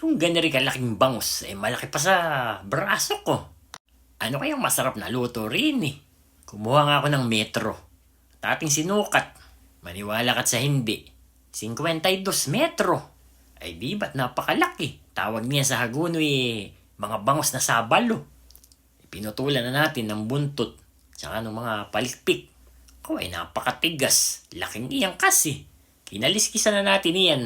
Yung ganari kalaking bangus, eh malaki pa sa braso ko. Ano kayang masarap na luto rin eh. Kumuha nga ako ng metro. Tating sinukat. Maniwala ka't sa hindi. 52 metro. Ay di ba't napakalaki. Tawag niya sa Hagunoy eh, mga bangus na sabalo. Pinutulan na natin ng buntot. Tsaka ng mga palikpik. Ako ay napakatigas. Laking iyang kasi. Kinaliskisan na natin iyan.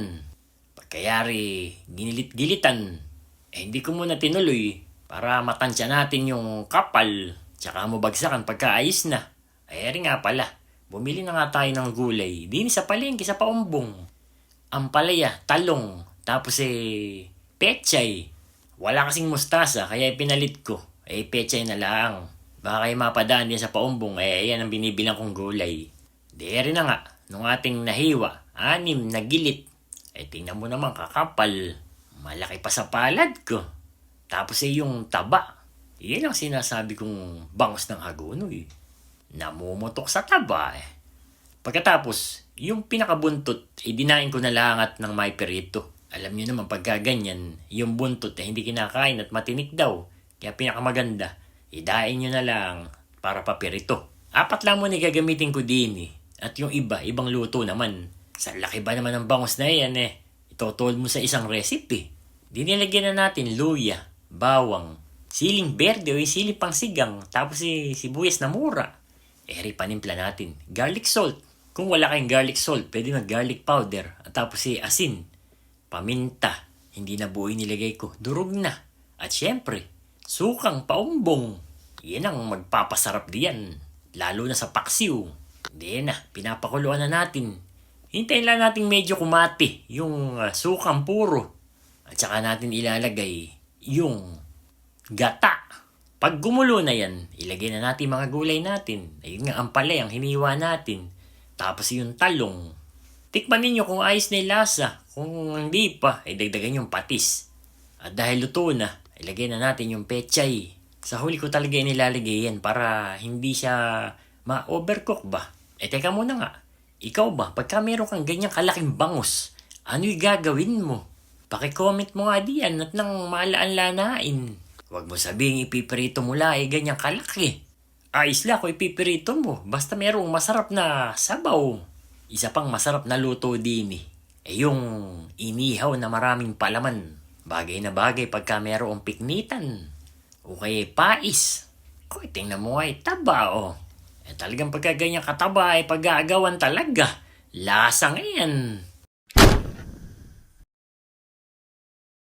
Pagkayari, ginilit-gilitan. Eh hindi ko muna tinuloy para matansya natin yung kapal. Tsaka mabagsakan pagkaayos na. Ay rin nga pala. Bumili na nga tayo ng gulay. Din sa palengke sa paumbong. Ampalaya, talong, tapos eh, pechay. Wala kasing mustasa, kaya pinalit ko. Eh, pechay na lang. Baka kayo mapadaan din sa paumbong, eh, yan ang binibilang kong gulay. Dere na nga, nung ating nahiwa, anim na gilit. Eh, tingnan mo naman kakapal. Malaki pa sa palad ko. Tapos eh, yung taba. Yan ang sinasabi kong bangus ng hagunoy. Namumutok sa taba eh. Pagkatapos, yung pinakabuntot, idinain ko na langat ng may perito. Alam niyo naman pagka ganyan, yung buntot eh, hindi kinakain at matinik daw. Kaya pinakamaganda, idain nyo na lang para papirito. Apat lang mo gagamitin ko din eh. At yung iba, ibang luto naman. Sa laki ba naman ng bangus na yan eh. Itotol mo sa isang recipe. Dinilagyan na natin luya, bawang, siling berde o yung siling pangsigang, tapos si sibuyas na mura. Eri panimpla natin. Garlic salt. Kung wala kayong garlic salt, pwede mag garlic powder. At tapos si asin. Paminta. Hindi na buo nilagay ko. Durog na. At syempre, sukang paumbong. Yan ang magpapasarap diyan. Lalo na sa paksiw. Hindi na, pinapakuluan na natin. Hintayin lang natin medyo kumati yung ah, sukang puro. At saka natin ilalagay yung gata. Pag gumulo na yan, ilagay na natin mga gulay natin. Ayun nga ang palay, ang hiniwa natin. Tapos yung talong. Tikman ninyo kung ayos na yung lasa. Kung hindi pa, ay dagdagan yung patis. At dahil luto na, ilagay na natin yung pechay. Sa huli ko talaga nilalagay yan para hindi siya ma-overcook ba. Eh teka muna nga, ikaw ba, pagka meron kang ganyang kalaking bangus, ano yung gagawin mo? Pakicomment mo nga diyan at nang maalaan-lanain. Huwag mo sabihin ipiprito mo lang eh ganyang kalaki. Ayos lang kung ipipirito mo, basta merong masarap na sabaw. Isa pang masarap na luto din eh. Eh yung inihaw na maraming palaman. Bagay na bagay pagka merong piknitan. O kaya pais. Kung tingnan mo ay taba oh. Eh talagang pagka ganyan kataba ay pag-aagawan talaga. Lasang yan.